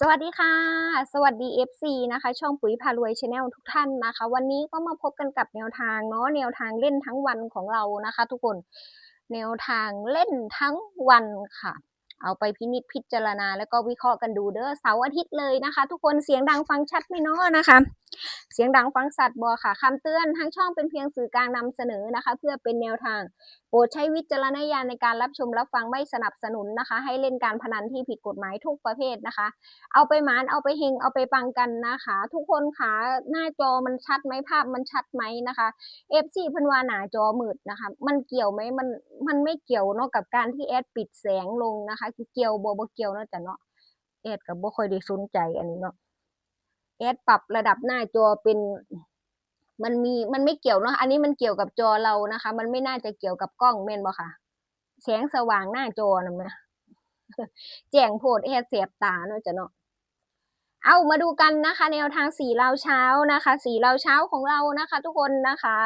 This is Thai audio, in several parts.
สวัสดีค่ะ สวัสดี FC นะคะ ช่องปุ๋ยพารวยชาแนลทุกท่านนะคะ วันนี้ก็มาพบกันกับแนวทางเนาะแนวทางเล่นทั้งวันของเรานะคะ ทุกคนแนวทางเล่นทั้งวันค่ะ เอาไปพินิจพิจารณา แล้วก็วิเคราะห์กันดูเด้อเสาร์อาทิตย์เลยนะคะ ทุกคนเสียงดังฟังชัดไหมเนาะนะคะ เสียงดังฟังสัตว์บอค่ะคำเตือนทั้งช่องเป็นเพียงสื่อกลางนำเสนอนะคะ เพื่อเป็นแนวทาง โปรดใช้วิจารณญาณในการรับชมรับฟังไม่สนับสนุนนะคะ ให้เล่นการพนันที่ผิดกฎหมายทุกประเภทนะคะ เอาไปหมานเอาไปเฮงเอาไปปังกันนะคะ ทุกคนคะหน้าจอมันชัดไหมภาพมันชัดไหมนะคะเอฟซีพันวาหนาจอมืดนะคะ มันเกี่ยวไหมมันมันไม่เกี่ยวเนาะกับการที่แอดปิดแสงลงนะคะเกี่ยวบ่บ่เกี่ยวเนาะจ้ะเนาะแอดกับบ่ค่อยได้สนใจอันนี้เนาะ แอดปรับระดับหน้าจอเป็น มันมีมันไม่เกี่ยวเนาะอันนี้มันเกี่ยวกับจอเรานะคะ มันไม่น่าจะเกี่ยวกับกล้องแม่นบ่ค่ะ แสงสว่างหน้าจอนะนะแจ้งโพดแอดเสียบตาเนาะจ้ะเนาะเอามาดูกันนะคะ แนวทางสีเราเช้านะคะ สีเราเช้าของเรานะคะ ทุกคนนะคะ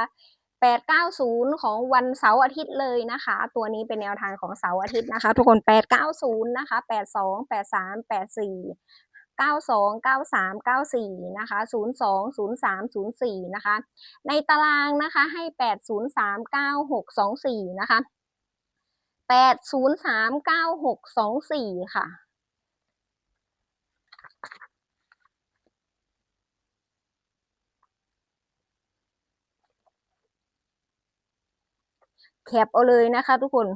แปดเก้าศูนย์ของวันเสาร์อาทิตย์เลยนะคะ ตัวนี้เป็นแนวทางของเสาร์อาทิตย์นะคะ ทุกคนแปดเก้าศูนย์นะคะแปด สองแปดสามแปดสี่เก้าสองเก้าสามเก้าสี่นะคะศูนย์สองศูนย์สามศูนย์สี่นะคะ ในตารางนะคะให้แปดศูนย์สามเก้าหกสองสี่นะคะแปดศูนย์สามเก้าหกสองสี่ค่ะแคปเอาเลยนะคะทุกคน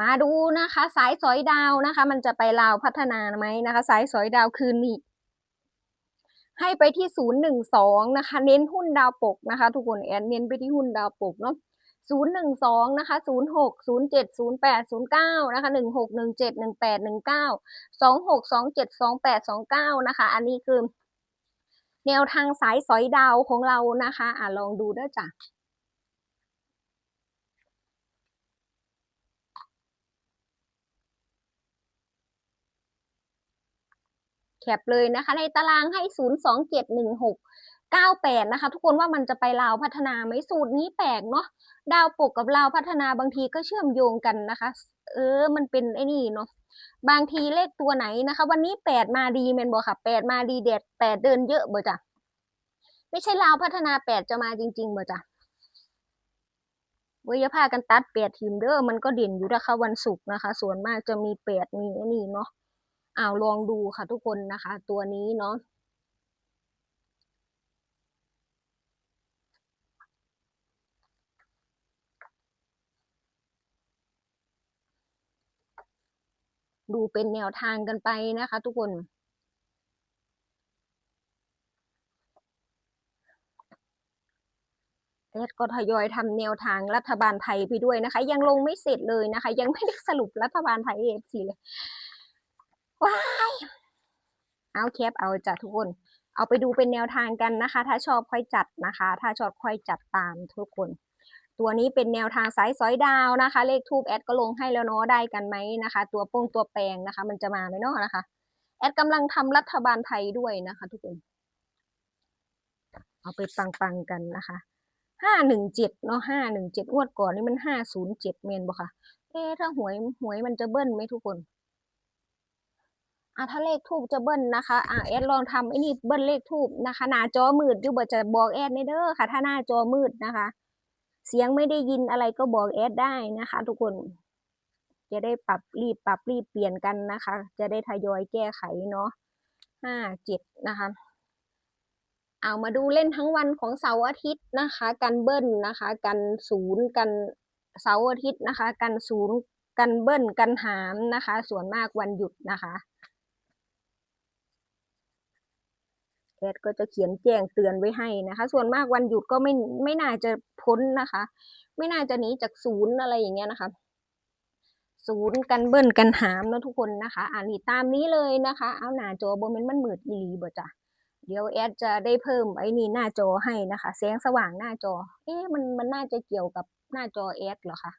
มาดูนะคะ สายสอยดาวนะคะ มันจะไปลาวพัฒนาไหมนะคะ สายสอยดาวคืนนี้ให้ไปที่ศูนย์หนึ่งสองนะคะ เน้นหุ้นดาวปกนะคะ ทุกคนแอนเน้นไปที่หุ้นดาวปกเนาะศูนย์หนึ่งสองนะคะศูนย์หกศูนย์เจ็ดศูนย์แปดศูนย์เก้านะคะหนึ่งหกหนึ่งเจ็ดหนึ่งแปดหนึ่งเก้าสองหกสองเจ็ดสองแปดสองเก้านะคะ อันนี้คือ แนวทางสายสอยดาวของเรานะคะ อะลองดูด้วยจ้ะ ปเลยนะคะ ในตารางให้ 0 2 7 1 6 9 8 นะคะ ทุกคนว่ามันจะไปลาวพัฒนาไหมสูตรนี้แปลกเนาะดาวปกกับลาวพัฒนาบางทีก็เชื่อมโยงกันนะคะ เออ มันเป็นไอ้นี่เนาะบางทีเลขตัวไหนนะคะ วันนี้8มาดีเมนบอกค่ะ8มาดีเด็ด8เดินเยอะบ่จ้ะไม่ใช่ลาวพัฒนา8จะมาจริงๆบ่จ้ะเวยาพากันตัดแปดทีมเด้อมันก็เด่นอยู่นะคะวันศุกร์นะคะ ส่วนมากจะมีแปดมีไอ้นี่เนาะ อ้าวลองดูค่ะทุกคนนะคะ ตัวนี้เนาะดูเป็นแนวทางกันไปนะคะ ทุกคนเอสก็ทยอยทำแนวทางรัฐบาลไทยไปด้วยนะคะ ยังลงไม่เสร็จเลยนะคะ ยังไม่ได้สรุปรัฐบาลไทยเอฟซีเลย เอาแคปเอาจ้ะทุกคน เอาไปดูเป็นแนวทางกันนะคะ ถ้าชอบค่อยจัดนะคะ ถ้าชอบค่อยจัดตามทุกคน ตัวนี้เป็นแนวทางสายสอยดาวนะคะ เลขทูบแอดก็ลงให้แล้วเนาะได้กันไหมนะคะ ตัวโป้งตัวแปลงนะคะ มันจะมาไหมเนาะนะคะ แอดกำลังทำรัฐบาลไทยด้วยนะคะ ทุกคน เอาไปปังๆกันนะคะห้าหนึ่งเจ็ดเนาะห้าหนึ่งเจ็ดงวดก่อนนี่มันห้าศูนย์เจ็ดเมนบ่ค่ะ เอ๊ถ้าหวยหวยมันจะเบิ้ลไหมทุกคน อะถ้าเลขทูบจะเบิ้ลนะคะอะแอดลองทำไอ้นี่เบิ้ลเลขทูบนะคะ หน้าจอมืดอยู่บ่จะบอกแอดในเด้อค่ะ ถ้าหน้าจอมืดนะคะ เสียงไม่ได้ยินอะไรก็บอกแอดได้นะคะ ทุกคน จะได้ปรับรีบปรับรีบเปลี่ยนกันนะคะ จะได้ทยอยแก้ไขเนาะห้าเจ็ดนะคะ เอามาดูเล่นทั้งวันของเสาร์อาทิตย์นะคะ กันเบิ้ลนะคะ กันศูนย์กันเสาร์อาทิตย์นะคะ กันศูนย์กันเบิ้ลกันหามนะคะ ส่วนมากวันหยุดนะคะ แอดก็จะเขียนแจ้งเตือนไว้ให้นะคะ ส่วนมากวันหยุดก็ไม่ไม่น่าจะพ้นนะคะ ไม่น่าจะหนีจากศูนย์อะไรอย่างเงี้ยนะคะศูนย์กันเบิ้ลกันหามนะทุกคนนะคะ อ่านี่ตามนี้เลยนะคะ เอาหน้าจอบ่แมันมันมืดอีหลีบ่จ้ะเดี๋ยวแอดจะได้เพิ่มไอ้นี่หน้าจอให้นะคะแสงสว่างหน้าจอ เอ๊ะมันมันน่าจะเกี่ยวกับหน้าจอแอดเหรอคะ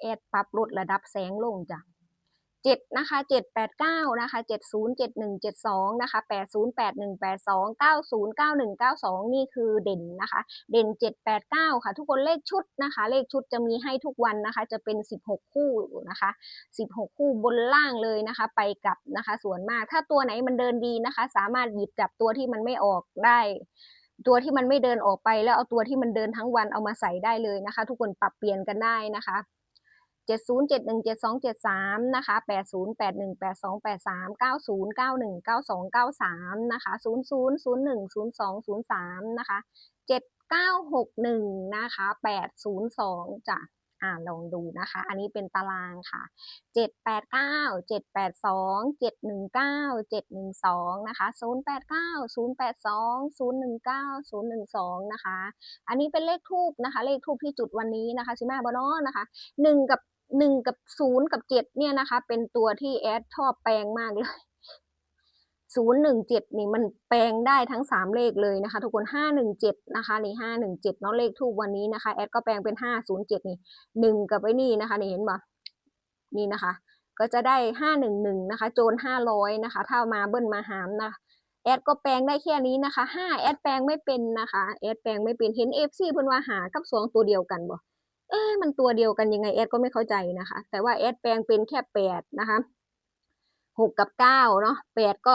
แอดปรับลดระดับแสงลงจ้ะ เจ็ดนะคะเจ็ดแปดเก้านะคะเจ็ดศูนย์เจ็ดหนึ่งเจ็ดสองนะคะแปดศูนย์แปดหนึ่งแปดสองเก้าศูนย์เก้าหนึ่งเก้าสองนี่คือเด่นนะคะ เด่นเจ็ดแปดเก้าค่ะ ทุกคนเลขชุดนะคะ เลขชุดจะมีให้ทุกวันนะคะ จะเป็นสิบหกคู่นะคะสิบหกคู่บนล่างเลยนะคะ ไปกลับนะคะ ส่วนมากถ้าตัวไหนมันเดินดีนะคะ สามารถหยิบจับตัวที่มันไม่ออกได้ตัวที่มันไม่เดินออกไปแล้วเอาตัวที่มันเดินทั้งวันเอามาใส่ได้เลยนะคะ ทุกคนปรับเปลี่ยนกันได้นะคะ เจ็ดศูนย์เจ็ดหนึ่งเจ็ดสองเจ็ดสามนะคะแปดศูนย์แปดหนึ่งแปดสองแปดสามเก้าศูนย์เก้าหนึ่งเก้าสองเก้าสามนะคะศูนย์ศูนย์ศูนย์หนึ่งศูนย์สองศูนย์สามนะคะเจ็ดเก้าหกหนึ่งนะคะแปดศูนย์สองจ้ะอ่าลองดูนะคะ อันนี้เป็นตารางค่ะเจ็ดแปดเก้าเจ็ดแปดสองเจ็ดหนึ่งเก้าเจ็ดหนึ่งสองนะคะศูนย์แปดเก้าศูนย์แปดสองศูนย์หนึ่งเก้าศูนย์หนึ่งสองนะคะ อันนี้เป็นเลขทูบนะคะ เลขทูบที่จุดวันนี้นะคะซิมาบอนอนะคะหนึ่งกับ หนึ่งกับศูนย์กับเจ็ดเนี่ยนะคะ เป็นตัวที่แอดชอบแปลงมากเลยศูนย์หนึ่งเจ็ดนี่มันแปลงได้ทั้งสามเลขเลยนะคะ ทุกคนห้าหนึ่งเจ็ดนะคะนี่ห้าหนึ่งเจ็ดเนาะเลขทูบวันนี้นะคะแอดก็แปลงเป็นห้าศูนย์เจ็ดนี่หนึ่งกับไว้นี่นะคะนี่เห็นปะนี่นะคะ ก็จะได้ห้าหนึ่งหนึ่งนะคะ โจรห้าร้อยนะคะ ถ้ามาเบิ้ลมาหามนะแอดก็แปลงได้แค่นี้นะคะห้าแอดแปลงไม่เป็นนะคะแอดแปลงไม่เป็นเห็นเอฟซีเพิ่นว่าหากับสองตัวเดียวกันบ่ เอ๊ะมันตัวเดียวกันยังไงแอดก็ไม่เข้าใจนะคะ แต่ว่าแอดแปลงเป็นแค่แปดนะคะหกกับเก้าเนาะแปดก็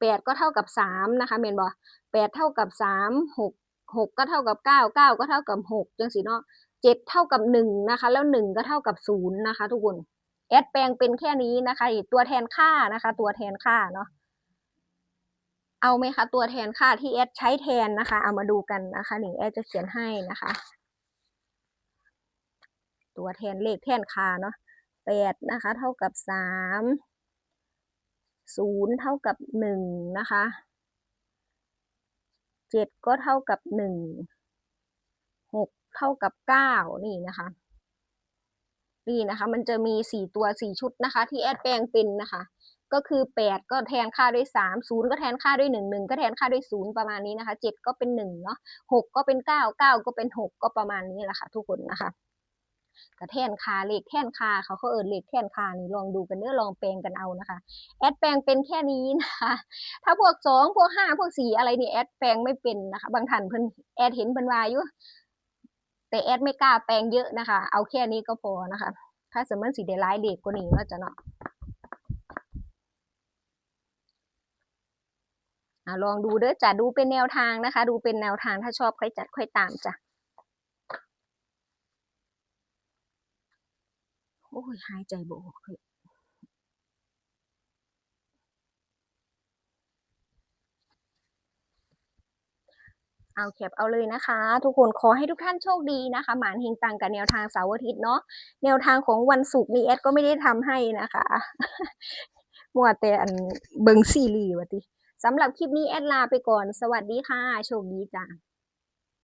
แปดก็เท่ากับสามนะคะเมนบอแปดเท่ากับสามหกหกก็เท่ากับเก้าเก้าก็เท่ากับหกจังสิเนาะเจ็ดเท่ากับหนึ่งนะคะ แล้วหนึ่งก็เท่ากับศูนย์นะคะ ทุกคนแอดแปลงเป็นแค่นี้นะคะตัวแทนค่านะคะ ตัวแทนค่าเนาะเอาไหมคะตัวแทนค่าที่แอดใช้แทนนะคะ เอามาดูกันนะคะหนี่แอดจะเขียนให้นะคะ ตัวแทนเลขแทนค่าเนาะแปดนะคะ เท่ากับสามศูนย์เท่ากับหนึ่งนะคะเจ็ดก็เท่ากับหนึ่งหกเท่ากับเก้านี่นะคะนี่นะคะ มันจะมีสี่ตัวสี่ชุดนะคะ ที่แอดแปลงเป็นนะคะ ก็คือแปดก็แทนค่าด้วยสามศูนย์ก็แทนค่าด้วยหนึ่งหนึ่งก็แทนค่าด้วยศูนย์ประมาณนี้นะคะเจ็ดก็เป็นหนึ่งเนาะหกก็เป็นเก้าเก้าก็เป็นหกก็ประมาณนี้แหละค่ะทุกคนนะคะ กระแทนคาเลขแทนคาเขาเขาเอินเลขแทนคานี่ลองดูกันเนื้อลองแปลงกันเอานะคะ แอดแปลงเป็นแค่นี้นะคะถ้าพวกสองพวกห้าพวกสี่อะไรนี่แอดแปลงไม่เป็นนะคะ บางท่านเพิ่นแอดเห็นเพิ่นว่าอยู่แต่แอดไม่กล้าแปลงเยอะนะคะ เอาแค่นี้ก็พอนะคะ ถ้าสมมติสีเดร้ายเลขกว่านี้ก็จะเนาะอะลองดูเด้อจ้ะดูเป็นแนวทางนะคะ ดูเป็นแนวทางถ้าชอบค่อยจัดค่อยตามจ้ะ โอ้ยหายใจบ่ออกเลยเอาแคปเอาเลยนะคะ ทุกคนขอให้ทุกท่านโชคดีนะคะ หมานเฮงตังกับแนวทางเสาร์อาทิตย์เนาะแนวทางของวันศุกร์นี้แอดก็ไม่ได้ทำให้นะคะมัวแต่อันเบิงซีรีส์วะติสำหรับคลิปนี้แอดลาไปก่อน สวัสดีค่ะ โชคดีจ้า